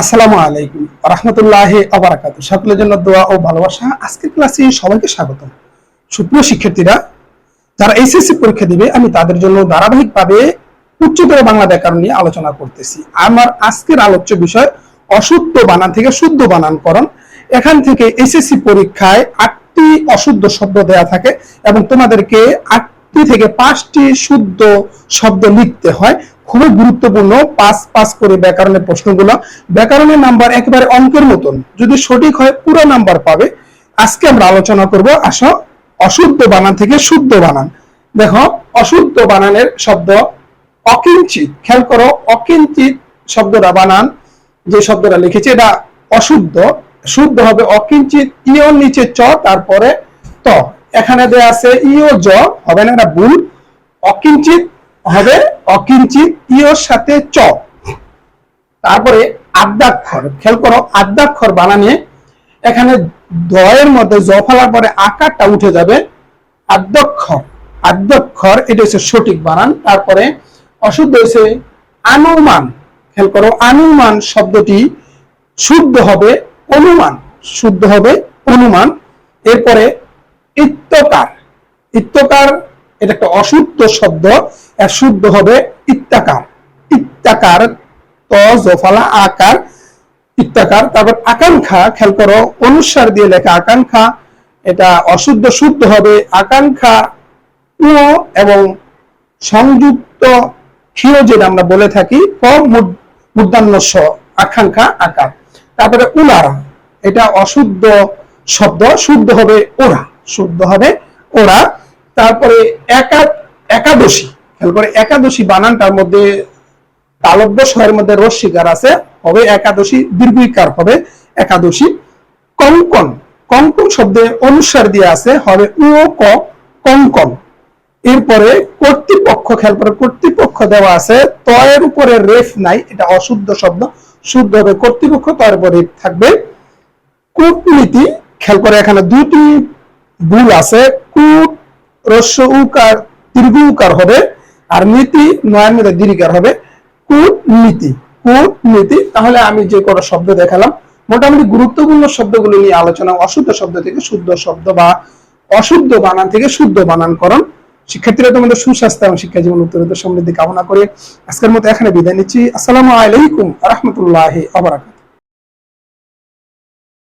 আসসালামু আলাইকুম রহমতুল্লাহ আবরাকাত সকলের জন্য দোয়া ও ভালোবাসা। আজকের ক্লাসে সবাইকে স্বাগত সুপ্রিয় শিক্ষার্থীরা, যারা এইচএসসি পরীক্ষা দিবে, আমি তাদের জন্য ধারাবাহিকভাবে উচ্চতর বাংলা ব্যাকরণ নিয়ে আলোচনা করতেছি। আমার আজকের আলোচ্য বিষয়, অশুদ্ধ বানান থেকে শুদ্ধ বানানকরণ। এখান থেকে এইচএসসি পরীক্ষায় আটটি অশুদ্ধ শব্দ দেয়া থাকে এবং তোমাদেরকে আটটি থেকে পাঁচটি শুদ্ধ শব্দ লিখতে হয়। খুবই গুরুত্বপূর্ণ পাঁচ পাঁচ করে ব্যাকরণের প্রশ্নগুলো। ব্যাকরণের নাম্বার একেবারে অঙ্কের মতন। যদি সঠিক হয় পুরো নাম্বার পাবে। আজকে আমরা আলোচনা করব, আসো, অশুদ্ধ বানান থেকে শুদ্ধ বানান। দেখো, অশুদ্ধ বানানের শব্দ অকিঞ্চিত। খেয়াল করো, অকিঞ্চিত শব্দটা বানান, যে শব্দটা লিখেছে এটা অশুদ্ধ। শুদ্ধ হবে অকিঞ্চিত ইয়র নিচে চ, তারপরে ত। এখানে দেয়া আছে ইও জ, হবে না এটা ভুল, অকিঞ্চিত হবে অকিঞ্চিত ইয়র সাথে চ। তারপরে আদ্যাক্ষর, খেয়াল করো, আদ্যাক্ষর বানানে এখানে দয়ের মধ্যে জ ফেলার পরে আকারটা উঠে যাবে আদ্যক্ষর। আদ্যক্ষর, এটা হচ্ছে সঠিক বানান। তারপরে অশুদ্ধ হয়েছে আনুমান। খেয়াল করো, আনুমান শব্দটি শুদ্ধ হবে অনুমান। শুদ্ধ হবে অনুমান। এরপরে ইত্যকার ইত্যকার এটা একটা অশুদ্ধ শব্দ, এর শুদ্ধ হবে ইত্যাকার ইত্যাকার ত জফালা আকার। ইত্যাকার তারপর আকাঙ্ক্ষা, খেয়াল করো, অনুসার দিয়ে লেখা আকাঙ্ক্ষা, এটা অশুদ্ধ, শুদ্ধ হবে আকাঙ্ক্ষা উ এবং সংযুক্ত, ক্ষীয় যেটা আমরা বলে থাকি, ক মূর্ধন্য স আকাঙ্ক্ষা, আকার। তারপরে উলারা, এটা অশুদ্ধ শব্দ, শুদ্ধ হবে ওরা শুদ্ধ হবে ওরা। তারপরে একা একাদশী। খেয়াল করে একাদশী বানানটার মধ্যে তালব্য স্বরের মধ্যে রস্বীকার আছে, হবে একাদশী, দীর্ঘিকার হবে একাদশী। কঙ্কন। কঙ্কন শব্দে অনুসার দিয়ে আছে, হবে উ, ক, কঙ্কন। এরপরে কর্তৃপক্ষ, খেয়াল করে কর্তৃপক্ষ দেওয়া আছে, তয়ের উপরে রেফ নাই, এটা অশুদ্ধ শব্দ, শুদ্ধ হবে কর্তৃপক্ষ, তয়ের উপরে রেফ থাকবে। কূটনীতি, খেয়াল করে এখানে দুটি ভুল আছে কূট রস্য, উকার দীর্ঘ উকার হবে। আর নীতি নয়ের মধ্যে দীর্ঘার হবে। কূটনীতি কূটনীতি, তাহলে আমি যে কোনো শব্দ দেখালাম, মোটামুটি গুরুত্বপূর্ণ শব্দগুলো নিয়ে আলোচনা, অশুদ্ধ শব্দ থেকে শুদ্ধ শব্দ বা অশুদ্ধ বানান থেকে শুদ্ধ বানানকরণ। শিক্ষার্থীরা তোমাদের সুস্বাস্থ্য এবং শিক্ষা জীবন উত্তরোত্তর সমৃদ্ধি কামনা করে আজকের মতো এখানে বিদায় নিচ্ছি। আসসালামু আলাইকুম রহমতুল্লাহ আবরাকাত